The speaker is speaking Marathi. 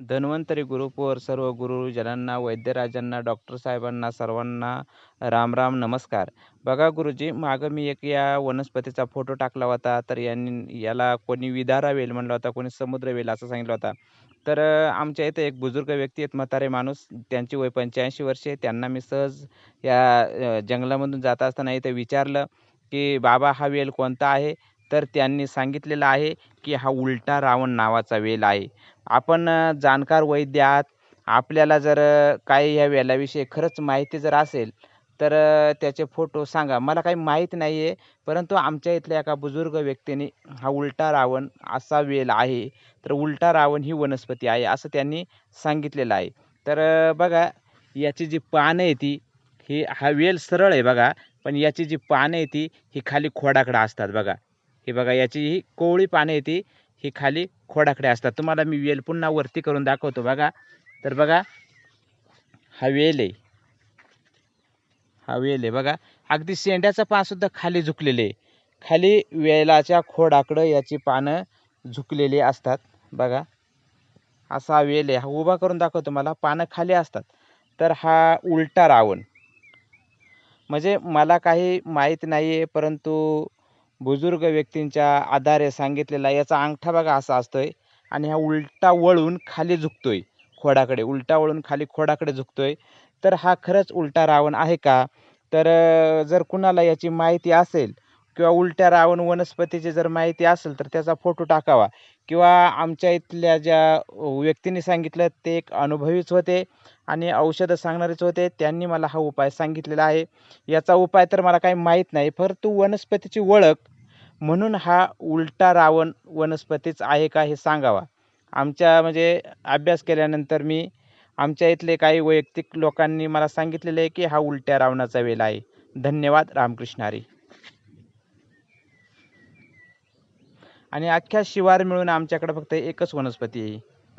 धन्वंतरी ग्रुपवर सर्व गुरुजनांना वैद्यराजांना डॉक्टर साहेबांना सर्वांना राम राम नमस्कार. बघा गुरुजी मागं मी एक या वनस्पतीचा फोटो टाकला होता तर यांनी याला कोणी विदारा वेल म्हणला होता कोणी समुद्र वेल असं सांगितलं होता. तर आमच्या इथे एक बुजुर्ग व्यक्ती आहेत म्हातारे माणूस त्यांची वय पंच्याऐंशी वर्षे त्यांना मी सहज या जंगलामधून जात असताना इथे विचारलं की बाबा हा वेल कोणता आहे? तर त्यांनी सांगितलेलं आहे की हा उलटा रावण नावाचा वेल आहे. आपण जाणकार वैद्य आहात आपल्याला जर काही ह्या वेलाविषयी खरंच माहिती जर असेल तर त्याचे फोटो सांगा. मला काही माहीत नाही आहे परंतु आमच्या इथल्या एका बुजुर्ग व्यक्तीने हा उलटा रावण असा वेल आहे तर उलटा रावण ही वनस्पती आहे असं त्यांनी सांगितलेलं आहे. तर बघा याची जी पानं आहे ती ही हा वेल सरळ आहे बघा पण याची जी पानं आहे ती ही खाली खोडाकडं असतात बघा. ही बघा याची ही कोवळी पानं येते ही खाली खोडाकडे असतात. तुम्हाला मी वेल पुन्हा वरती करून दाखवतो बघा. तर बघा हा वेल आहे. हा वेल आहे बघा. अगदी शेंड्याचं पानसुद्धा खाली झुकलेले आहे. खाली वेलाच्या खोडाकडं याची पानं झुकलेली असतात बघा. असा हा वेल आहे. हा उभा करून दाखवतो मला पानं खाली असतात. तर हा उलटा रावण. म्हणजे मला काही माहीत नाही आहे परंतु बुजुर्ग व्यक्तींच्या आधारे सांगितलेला याचा अंगठा बघा असा असतोय. आणि हा उलटा वळून खाली झुकतोय खोडाकडे उलटा वळून खाली खोडाकडे झुकतोय. तर हा खरंच उलटा रावण आहे का? तर जर कुणाला याची माहिती असेल किंवा उलट्या रावण वनस्पतीची जर माहिती असेल तर त्याचा फोटो टाकावा. किंवा आमच्या इथल्या ज्या व्यक्तींनी सांगितलं ते एक अनुभवीच होते आणि औषधं सांगणारेच होते. त्यांनी मला हा उपाय सांगितलेला आहे. याचा उपाय तर मला काही माहीत नाही परंतु वनस्पतीची ओळख म्हणून हा उलटा रावण वनस्पतीच आहे का हे सांगावा. आमच्या म्हणजे अभ्यास केल्यानंतर मी आमच्या इथले काही वैयक्तिक लोकांनी मला सांगितलेलं आहे की हा उलट्या रावणाचा वेल आहे. धन्यवाद रामकृष्ण हरी आणि अख्ख्या शिवार मिळून आमच्याकडे फक्त एकच वनस्पती आहे.